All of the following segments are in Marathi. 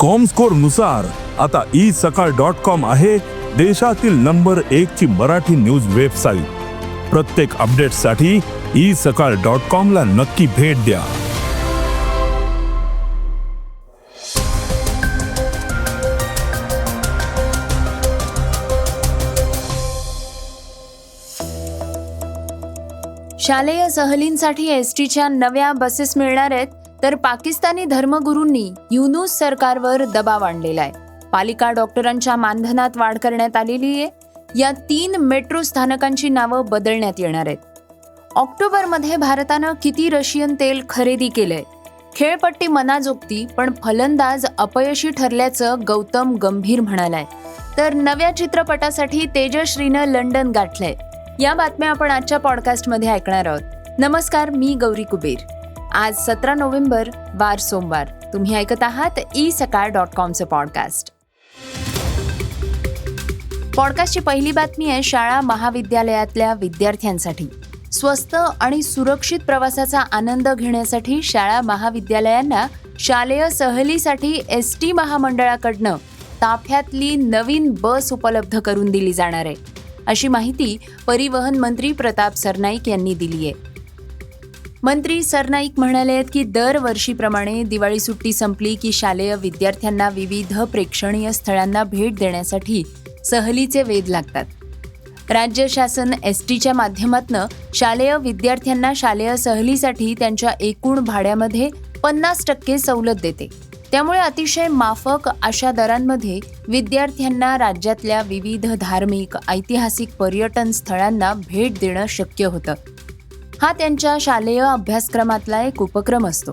कॉमस्कोरनुसार आता ई सकाळ डॉट कॉम आहे देशातील नंबर एक ची मराठी न्यूज वेबसाईट प्रत्येक अपडेटसाठी ई सकाळ डॉट कॉम ला नक्की भेट द्या. शालेय सहलींसाठी एस टीच्या नव्या बसेस मिळणार आहेत. तर पाकिस्तानी धर्मगुरूंनी युनूस सरकारवर दबाव आणलेला आहे. पालिका डॉक्टरांच्या मानधनात वाढ करण्यात आलेली आहे. या तीन मेट्रो स्थानकांची नावं बदलण्यात येणार आहेत. ऑक्टोबरमध्ये भारतानं किती रशियन तेल खरेदी केलंय? खेळपट्टी मनाजोगती पण फलंदाज अपयशी ठरल्याचं गौतम गंभीर म्हणालाय. तर नव्या चित्रपटासाठी तेजश्रीनं लंडन गाठलंय. या बातम्या आपण आजच्या पॉडकास्टमध्ये ऐकणार आहोत. नमस्कार मी गौरी कुबेर. आज सतरा नोव्हेंबर वार सोमवार. तुम्ही ऐकत आहात ई सकाळ डॉट कॉमचं पॉडकास्ट. पॉडकास्टची पहिली बातमी आहे शाळा महाविद्यालयातल्या विद्यार्थ्यांसाठी. स्वस्त आणि सुरक्षित प्रवासाचा आनंद घेण्यासाठी शाळा महाविद्यालयांना शालेय सहलीसाठी एस टी महामंडळाकडनं ताफ्यातली नवीन बस उपलब्ध करून दिली जाणार आहे. अशी माहिती परिवहन मंत्री प्रताप सरनाईक यांनी दिली आहे मंत्री सरनाईक म्हणाले आहेत की दरवर्षीप्रमाणे दिवाळी सुट्टी संपली की शालेय विद्यार्थ्यांना विविध प्रेक्षणीय स्थळांना भेट देण्यासाठी सहलीचे वेध लागतात. राज्य शासन एस टीच्या माध्यमातनं शालेय विद्यार्थ्यांना शालेय सहलीसाठी त्यांच्या एकूण भाड्यामध्ये पन्नास टक्के सवलत देते. त्यामुळे अतिशय माफक अशा दरांमध्ये विद्यार्थ्यांना राज्यातल्या विविध धार्मिक ऐतिहासिक पर्यटन स्थळांना भेट देणं शक्य होतं. हा त्यांच्या शालेय अभ्यासक्रमातला एक उपक्रम असतो.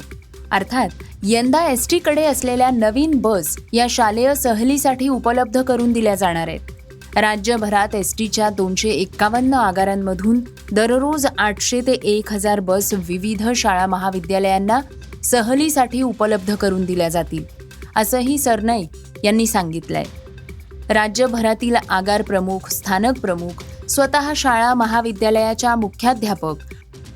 अर्थात यंदा एस टीकडे असलेल्या नवीन बस या शालेय सहलीसाठी उपलब्ध करून दिल्या जाणार आहेत. राज्यभरात एस टीच्या दोनशे एक्कावन्न आगारांमधून दररोज आठशे ते एक हजार बस विविध शाळा महाविद्यालयांना सहलीसाठी उपलब्ध करून दिल्या जातील असंही सरनाईक यांनी सांगितलंय. राज्यभरातील आगार प्रमुख स्थानक प्रमुख स्वतः शाळा महाविद्यालयाच्या मुख्याध्यापक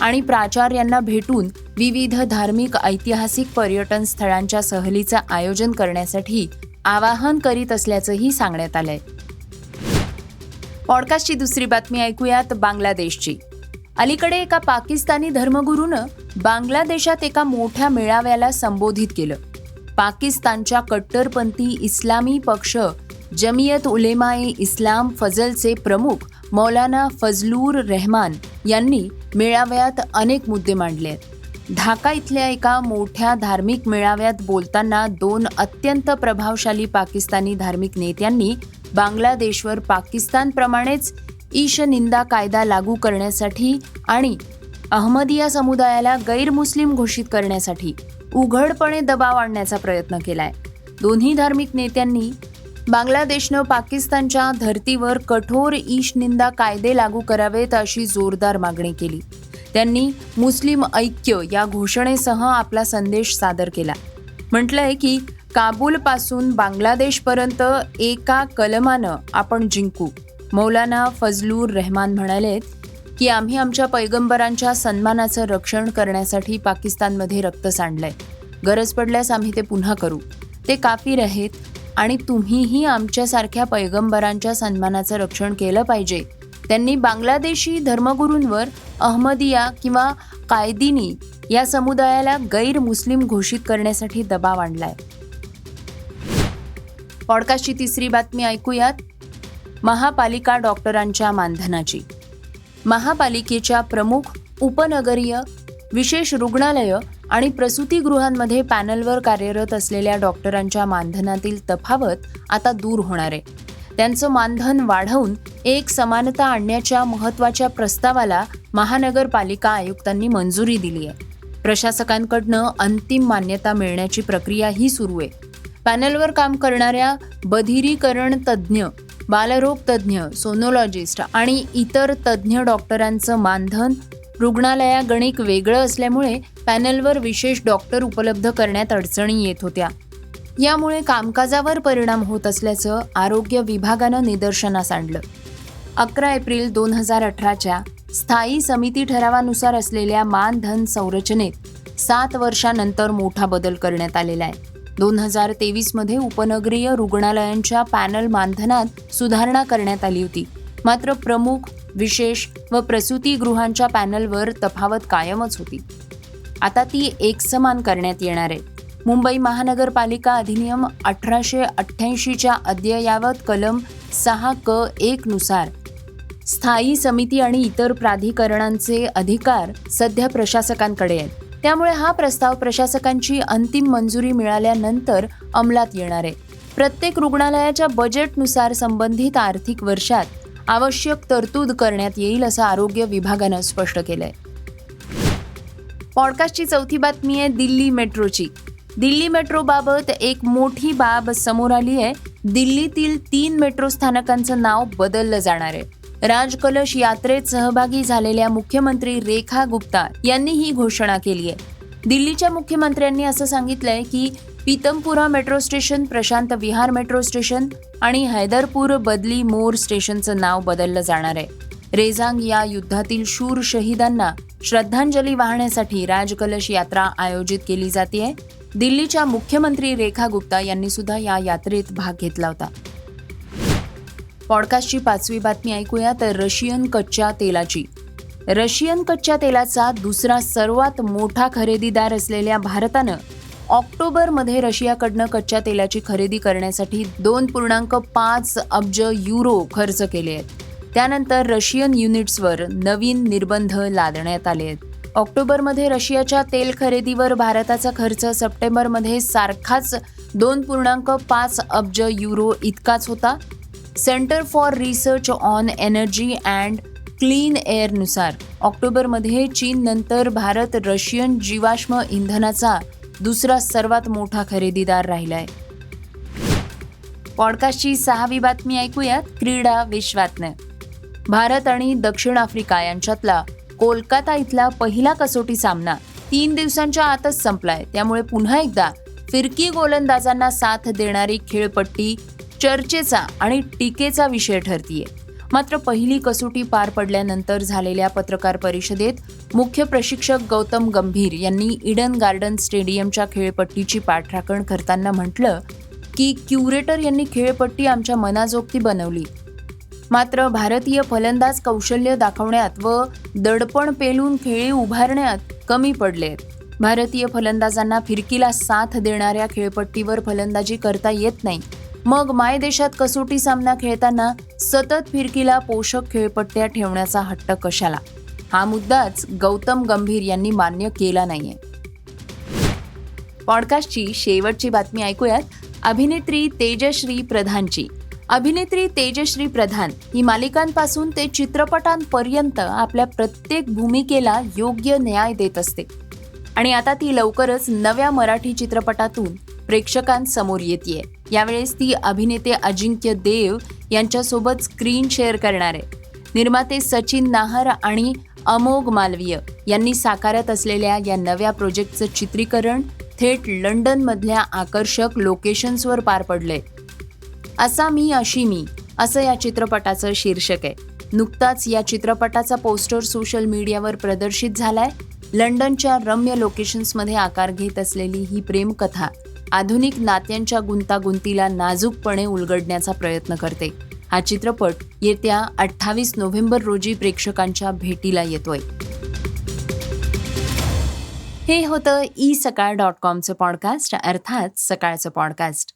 आणि प्राचार्यांना भेटून विविध धार्मिक ऐतिहासिक पर्यटन स्थळांच्या सहलीचं आयोजन करण्यासाठी आवाहन करीत असल्याचंही सांगण्यात आलंय. पॉडकास्टची दुसरी बातमी ऐकूयात बांगलादेशची. अलीकडे एका पाकिस्तानी धर्मगुरूनं बांगलादेशात एका मोठ्या मेळाव्याला संबोधित केलं. पाकिस्तानच्या कट्टरपंथी इस्लामी पक्ष जमियत उलेमाए इस्लाम फजलचे प्रमुख मौलाना फजलूर रहमान यांनी मेळाव्यात अनेक मुद्दे मांडले. आहेत ढाका इथल्या एका मोठ्या धार्मिक मेळाव्यात बोलताना दोन अत्यंत प्रभावशाली पाकिस्तानी धार्मिक नेत्यांनी बांगलादेशवर पाकिस्तानप्रमाणेच ईशनिंदा कायदा लागू करण्यासाठी आणि अहमदिया समुदायाला गैरमुस्लिम घोषित करण्यासाठी उघडपणे दबाव आणण्याचा प्रयत्न केलाय. दोन्ही धार्मिक नेत्यांनी बांगलादेशनं पाकिस्तानच्या धर्तीवर कठोर ईशनिंदा कायदे लागू करावेत अशी जोरदार मागणी केली. त्यांनी मुस्लिम ऐक्य या घोषणेसह आपला संदेश सादर केला. म्हटलंय की काबूलपासून बांगलादेशपर्यंत एका कलमानं आपण जिंकू. मौलाना फजलूर रहमान म्हणालेत की आम्ही आमच्या पैगंबरांच्या सन्मानाचं रक्षण करण्यासाठी पाकिस्तानमध्ये रक्त सांडलंय. गरज पडल्यास आम्ही ते पुन्हा करू. ते काफीर आहेत आणि तुम्हीही आमच्यासारख्या पैगंबरांच्या सन्मानाचं रक्षण केलं पाहिजे. त्यांनी बांगलादेशी धर्मगुरूंवर अहमदिया किंवा कायदिनी या समुदायाला गैर मुस्लिम घोषित करण्यासाठी दबाव आणलाय. पॉडकास्टची तिसरी बातमी ऐकूयात. महापालिका डॉक्टरांच्या मानधनाची. महापालिकेच्या प्रमुख उपनगरीय विशेष रुग्णालयं आणि प्रसूतीगृहांमध्ये पॅनलवर कार्यरत असलेल्या डॉक्टरांच्या मानधनातील तफावत आता दूर होणार आहे. त्यांचं मानधन वाढवून एक समानता आणण्याच्या महत्त्वाच्या प्रस्तावाला महानगरपालिका आयुक्तांनी मंजुरी दिली आहे. प्रशासकांकडनं अंतिम मान्यता मिळण्याची प्रक्रियाही सुरू आहे. पॅनलवर काम करणाऱ्या बधिरीकरण तज्ज्ञ बालरोग तज्ज्ञ सोनोलॉजिस्ट आणि इतर तज्ज्ञ डॉक्टरांचं मानधन रुग्णालयागणिक वेगळं असल्यामुळे पॅनलवर विशेष डॉक्टर उपलब्ध करण्यात अडचणी येत होत्या. यामुळे कामकाजावर परिणाम होत असल्याचं आरोग्य विभागानं निदर्शनास आणलं. अकरा एप्रिल दोन हजार अठराच्या स्थायी समिती ठरावानुसार असलेल्या मानधन संरचनेत सात वर्षानंतर मोठा बदल करण्यात आलेला आहे. दोन हजार तेवीसमध्ये उपनगरीय रुग्णालयांच्या पॅनल मानधनात सुधारणा करण्यात आली होती. मात्र प्रमुख विशेष व प्रसूतीगृहांच्या पॅनलवर तफावत कायमच होती. आता ती एकसमान करण्यात येणार आहे. मुंबई महानगरपालिका अधिनियम अठराशे अठ्ठ्याऐंशीच्या अद्ययावत कलम सहा क एकनुसार स्थायी समिती आणि इतर प्राधिकरणांचे अधिकार सध्या प्रशासकांकडे आहेत. त्यामुळे हा प्रस्ताव प्रशासकांची अंतिम मंजुरी मिळाल्यानंतर अंमलात येणार आहे. प्रत्येक रुग्णालयाच्या बजेटनुसार संबंधित आर्थिक वर्षात आवश्यक तरतूद करण्यात येईल असं आरोग्य विभागानं स्पष्ट केलंय. पॉडकास्टची चौथी बातमी आहे दिल्ली मेट्रोची. दिल्ली मेट्रोबाबत एक मोठी बाब समोर आली आहे. दिल्लीतील तीन मेट्रो स्थानकांचं नाव बदललं जाणार आहे. राजकलश यात्रेत सहभागी झालेल्या मुख्यमंत्री रेखा गुप्ता यांनी ही घोषणा केली आहे. दिल्लीच्या मुख्यमंत्र्यांनी असं सांगितलंय की Pitampura metro station Prashant Vihar metro station आणि हैदरपूर बदली मोर स्टेशनचं नाव बदललं जाणार आहे. रेझांग या युद्धातील शूर शहीदांना श्रद्धांजली वाहण्यासाठी राजकलश यात्रा आयोजित केली जाते. दिल्लीच्या मुख्यमंत्री रेखा गुप्ता यांनी सुद्धा या यात्रेत भाग घेतला होता. पॉडकास्टची पाचवी बातमी ऐकूया तर रशियन कच्च्या तेलाची. रशियन कच्च्या तेलाचा दुसरा सर्वात मोठा खरेदीदार असलेल्या भारतानं ऑक्टोबरमध्ये रशियाकडनं कच्च्या तेलाची खरेदी करण्यासाठी दोन पूर्णांक पाच अब्ज युरो खर्च केले आहेत. त्यानंतर रशियन युनिट्सवर नवीन निर्बंध लादण्यात आले आहेत. ऑक्टोबरमध्ये रशियाच्या तेल खरेदीवर भारताचा खर्च सप्टेंबरमध्ये सारखाच दोन पूर्णांक पाच अब्ज युरो इतकाच होता. Centre for research on energy and clean एअरनुसार ऑक्टोबरमध्ये चीननंतर भारत रशियन जीवाश्म इंधनाचा दुसरा सर्वात मोठा खरेदीदार राहिलाय. पॉडकास्टची सहावी बातमी ऐकूयात क्रीडा विश्वातनं. भारत आणि दक्षिण आफ्रिका यांच्यातला कोलकाता इथला पहिला कसोटी सामना तीन दिवसांच्या आतच संपलाय. त्यामुळे पुन्हा एकदा फिरकी गोलंदाजांना साथ देणारी खेळपट्टी चर्चेचा आणि टीकेचा विषय ठरतीये. मात्र पहिली कसोटी पार पडल्यानंतर झालेल्या पत्रकार परिषदेत मुख्य प्रशिक्षक गौतम गंभीर यांनी इडन गार्डन स्टेडियमच्या खेळपट्टीची पाठराखण करताना म्हटलं की क्युरेटर यांनी खेळपट्टी आमच्या मनाजोगती बनवली. मात्र भारतीय फलंदाज कौशल्य दाखवण्यात व दडपण पेलून खेळी उभारण्यात कमी पडले. भारतीय फलंदाजांना फिरकीला साथ देणाऱ्या खेळपट्टीवर फलंदाजी करता येत नाही. मग मायदेशात कसोटी सामना खेळताना सतत फिरकीला पोषक खेळपट्ट्या ठेवण्याचा हट्ट कशाला? हा मुद्दाच गौतम गंभीर यांनी मान्य केला नाहीये. पॉडकास्टची शेवटची बातमी ऐकूयात. अभिनेत्री तेजश्री प्रधानची. अभिनेत्री तेजश्री प्रधान ही मालिकांपासून ते चित्रपटांपर्यंत आपल्या प्रत्येक भूमिकेला योग्य न्याय देत असते. आणि आता ती लवकरच नव्या मराठी चित्रपटातून प्रेक्षकांसमोर येते यावेळेस ती अभिनेते अजिंक्य देव यांच्यासोबत स्क्रीन शेअर करणार आहे. निर्माते सचिन नाहर आणि अमोग मालवीय यांनी साकारत असलेल्या या नव्या प्रोजेक्टचं चित्रीकरण थेट लंडनमधल्या आकर्षक लोकेशन्सवर पार पडलंय. असा मी अशी मी असं या चित्रपटाचं शीर्षक आहे. नुकताच या चित्रपटाचा पोस्टर सोशल मीडियावर प्रदर्शित झालाय. लंडनच्या रम्य लोकेशन्समध्ये आकार घेत असलेली ही प्रेमकथा आधुनिक नात्यांच्या गुंतागुंतीला नाजूकपणे उलगडण्याचा प्रयत्न करते. हा चित्रपट येत्या अठ्ठावीस नोव्हेंबर रोजी प्रेक्षकांच्या भेटीला येतोय. हे होतं ई सकाळ डॉट कॉमचं पॉडकास्ट अर्थात सकाळचं पॉडकास्ट.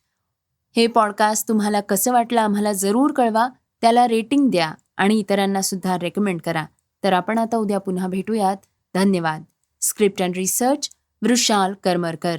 हे पॉडकास्ट तुम्हाला कसं वाटलं आम्हाला जरूर कळवा त्याला रेटिंग द्या आणि इतरांना सुद्धा रेकमेंड करा. तर आपण आता उद्या पुन्हा भेटूयात. धन्यवाद. Script and research Vrushal Karmarkar.